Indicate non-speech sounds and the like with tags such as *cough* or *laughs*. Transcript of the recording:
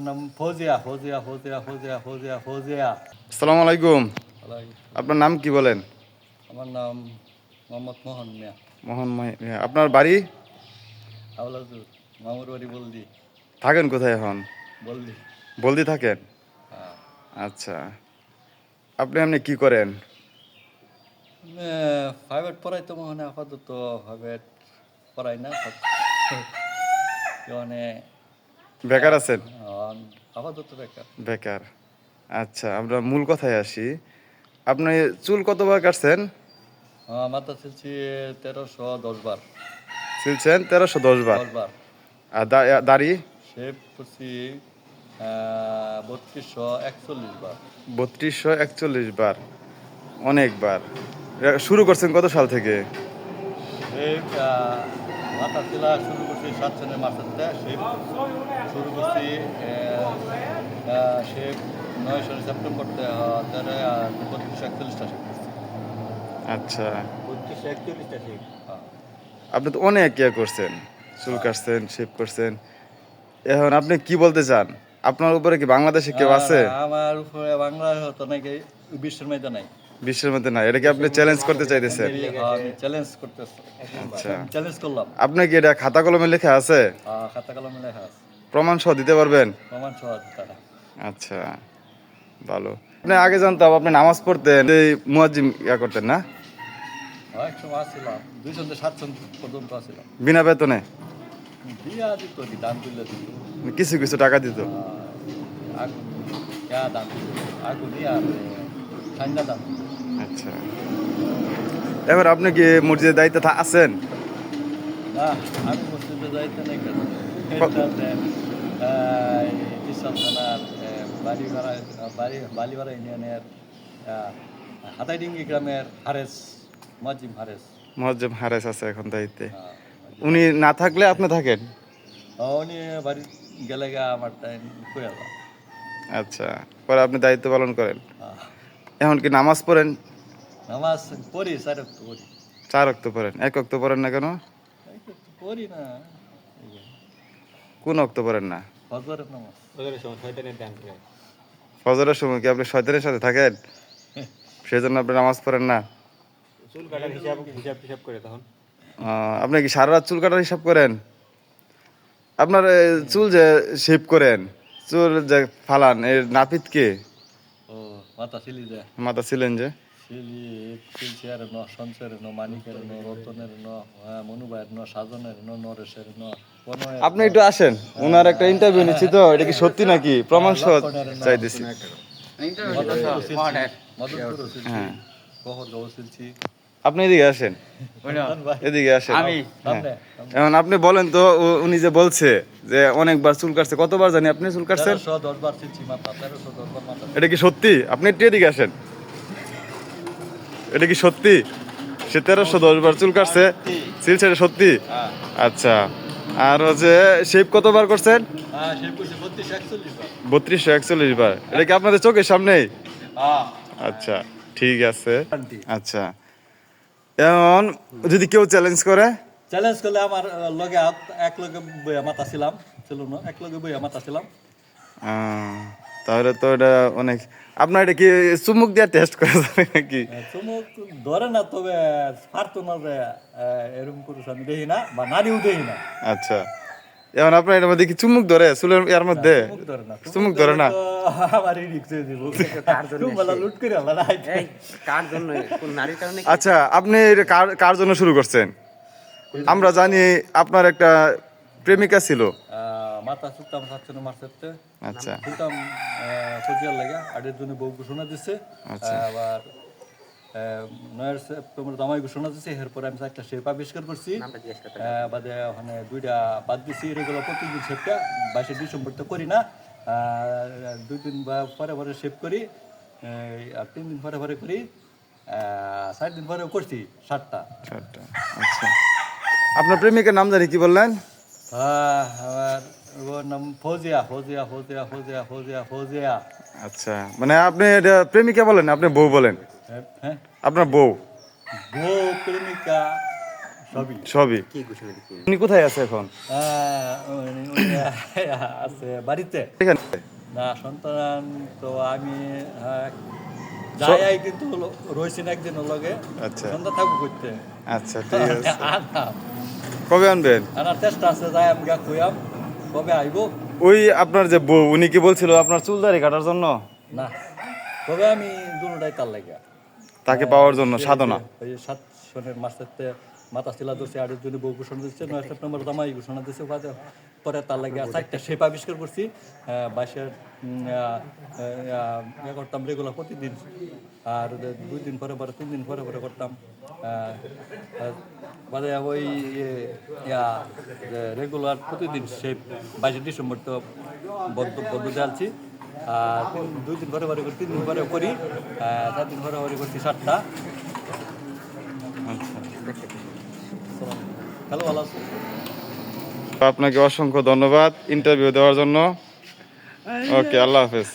নাম ফৌজিয়া ফৌজিয়া ফৌজিয়া ফৌজিয়া ফৌজিয়া ফৌজিয়া। আসসালামু আলাইকুম। আপনার নাম কি বলেন? আমার নাম মোহাম্মদ মোহন মিয়া। মোহন মাহি- মিয়া। আপনার বাড়ি? হাওলাজুর মামুর বাড়ি বলদি। থাকেন কোথায় এখন? বলদি। বলদি থাকেন? হ্যাঁ। আচ্ছা। আপনি এমনি কি করেন? প্রাইভেট পড়াই তো মনে হয় আপাতত প্রাইভেট পড়াই না। *laughs* মানে বেকার আছেন? আপাতত বেকার। বেকার। আচ্ছা আমরা মূল কথায় আসি। আপনি চুল কতবার কাটছেন? মাথা ছিলছি তেরোশো দশ বার। ছিলছেন তেরোশো দশ বার? আর দাড়ি? শেপ করছি বত্রিশশো একচল্লিশ বার। বত্রিশশো একচল্লিশ বার। অনেকবার শুরু করছেন কত সাল থেকে? মাথা শিলা শুরু করছি সাত সনের মাসেতে শেপ শুরু করছি শেপ নয় সনে সেপ্টেম্বর তেরো আর বত্রিশশো একচল্লিশটা শেপ আচ্ছা। বত্রিশশো একচল্লিশটা শেপ আপনি তো অনেক ইয়ে করছেন চুল কাটছেন শেভ করছেন। এখন আপনি কি বলতে চান? আপনার উপরে কি বাংলাদেশে কেউ আছে? আমার উপরে বাংলা হতো নাকি বিশ্বের মধ্যে নাই। বিশ্বের মধ্যে না এটা কি আপনি চ্যালেঞ্জ করতে চাইতেছেন? চ্যালেঞ্জ করতেছি। আচ্ছা। চ্যালেঞ্জ করলাম। আপনি কি এটা খাতা কলমে লেখা আছে? খাতা কলমে লেখা আছে। প্রমাণ সহ দিতে পারবেন? প্রমাণ সহ আচ্ছা ভালো। আপনি আগে জানতাম আপনি নামাজ পড়তেন এই মুয়াজ্জিম ইয়া করতেন না? আসছিলাম বিনা বেতনে? কিছু কিছু টাকা দিত? আগুন আর ঠান্ডা দিত। আচ্ছা। এবার আপনি কি মসজিদের দায়িত্বে আছেন? না আমি মসজিদে যাইতে নাই কেন? ক- ইসলাম থানার বাড়ি বাড়ি বালিপাড়া ইউনিয়নের হাতাইডিঙ্গি গ্রামের হারেস মাজিম হারেস। মহাজ্জম হারেস আছে এখন দায়িত্বে। উনি না থাকলে আপনি থাকেন? উনি বাড়ি গেলে গা আমার টাইম আচ্ছা পরে আপনি দায়িত্ব পালন করেন। আহ, এখন কি নামাজ পড়েন? নামাজ পড়ি স্যার একটু পড়ি। চার অক্ত পড়েন। এক অক্ত পড়েন না কেন? পড়ি না। কোন অক্ত পড়েন না? ফজরের নামাজ। ফজরের সময় কি আপনি শয়তানের সাথে থাকেন? সেই জন্য আপনি নামাজ পড়েন না। চুল কাটার হিসাব হিসাব টিসাব করে তখন। আপনি কি সারা রাত চুল কাটার হিসাব করেন? আপনার চুল যে শেভ করেন চুল যে ফালান এর নাপিত কে ও মাথা ছিলেন যে। শিলি ন সঞ্চয়ের ন মানিকের ন রতনের ন হ্যাঁ, মনুবাইয়ের ন সাজনের ন নরেশের ন আপনি একটু আসেন ওনার একটা ইন্টারভিউ নিচ্ছি তো এটা কি সত্যি নাকি? প্রমাণ সহ চাইতেছি। হ্যাঁ। আপনি এদিকে আসেন। এদিকে আসেন। এখন আপনি বলেন তো উনি যে বলছে যে অনেকবার চুল কাটছে কতবার জানি আপনি চুল কাটছেন? এটা কি সত্যি? আপনি একটু এদিকে আসেন। এটা কি সত্যি? সে তেরোশো দশ বার চুল কাটছে। সিলছে এটা সত্যি? হ্যাঁ। আচ্ছা। আর হচ্ছে শেপ কতবার করছেন? হ্যাঁ বত্রিশশো একচল্লিশ বার। এটা কি আপনাদের চোখের সামনেই? হ্যাঁ। আচ্ছা ঠিক আছে। আচ্ছা। এখন যদি কেউ চ্যালেঞ্জ করে? চ্যালেঞ্জ করলে আমার লগে হাত- এক লগে বইয়া মাথা ছিলাম ছিল না এক লগে বইয়া মাথা ছিলাম তাহলে তো এটা অনেক আপনার এটা কি চুমুক দিয়ে টেস্ট করা যাবে নাকি? চুমুক ধরে না তবে পারতো না যে এরকম পুরুষ আমি দেখি না বা নারীও দেখি না। আচ্ছা। এখন আপনার এটার মধ্যে কি চুমুক ধরে চুলের এর মধ্যে? চুমুক ধরে না হয়ে দিব লুট করে আল্লাহ এই কার জন্য? কোন নারীর কারণে আচ্ছা আপনি এটা কার কার জন্য শুরু করছেন? আমরা জানি আপনার একটা প্রেমিকা ছিল। মাথা চুলতাম সাতশো মার্চেতে আচ্ছা। চুলতাম ফজিয়ার লাগে আটের জন্য বউ ঘোষণা দিচ্ছে আচ্ছা। আবার নয়ের সেপ্টেম্বর জামাই ঘোষণা দিচ্ছে এরপরে আমি একটা শেপ আবিষ্কার করছি। বাদে ওখানে দুইটা বাদ দিছি রেগুলার প্রতিদিন শেপটা বাইশে ডিসেম্বর তো করি না। দুই দিন বা পরে পরে শেপ করি আর তিন দিন পরে পরে করি আহ, দিন পরে করছি সাতটা। আচ্ছা আচ্ছা। আপনার প্রেমিকের নাম জানি কি বললেন? আমার ওর নাম ফৌজিয়া ফৌজিয়া ফৌজিয়া ফৌজিয়া ফৌজিয়া ফৌজিয়া। আচ্ছা মানে আপনি এটা প্রেমিকা বলেন আপনি বউ বলেন? হ্যাঁ, হ্যাঁ। আপনার বউ? বউ প্রেমিকা সবই। সবই? উনি কোথায় আছে এখন? আছে বাড়িতে। না সন্তান তো আমি আহ, যাই কিন্তু লো- রয়েছি না একদিন লগে। আচ্ছা। সন্তান থাকব করতে আচ্ছা ঠিক আছে। *laughs* কবে আনবেন? আনার চেষ্টা আছে যাই আমি গা খুয়াম কবে আইব? ওই আপনার যে বউ উনি কি বলছিল আপনার চুল দাড়ি কাটার জন্য? না কবে আমি দুটাই তার লাগে তাকে পাওয়ার জন্য সাধনা। ওই সাত সনের মাসেতে মাথা শিলা ধরছে আটের জন্য বউ ঘোষণা দিচ্ছে নয় সেপ্টেম্বর জামাই ঘোষণা দিচ্ছে পরে- তার লাগে চারটা শেপ আবিষ্কার করছি। আহ, ইয়ে করতাম রেগুলার প্রতিদিন। আর দুই দিন পরে পরে তিন দিন পরে পরে করতাম। বাদে ওই রেগুলার প্রতিদিন শেপ বাইশে ডিসেম্বর তো বদ্ধ বদ্ধ দেওয়ালছি আর দুই দিন পরে পরে করি তিন দিন পরে করি চার দিন পরে পরে করছি সাতটা। হ্যালো ভালো আছো আপনাকে অসংখ্য ধন্যবাদ ইন্টারভিউ দেওয়ার জন্য। ওকে আল্লাহ হাফেজ।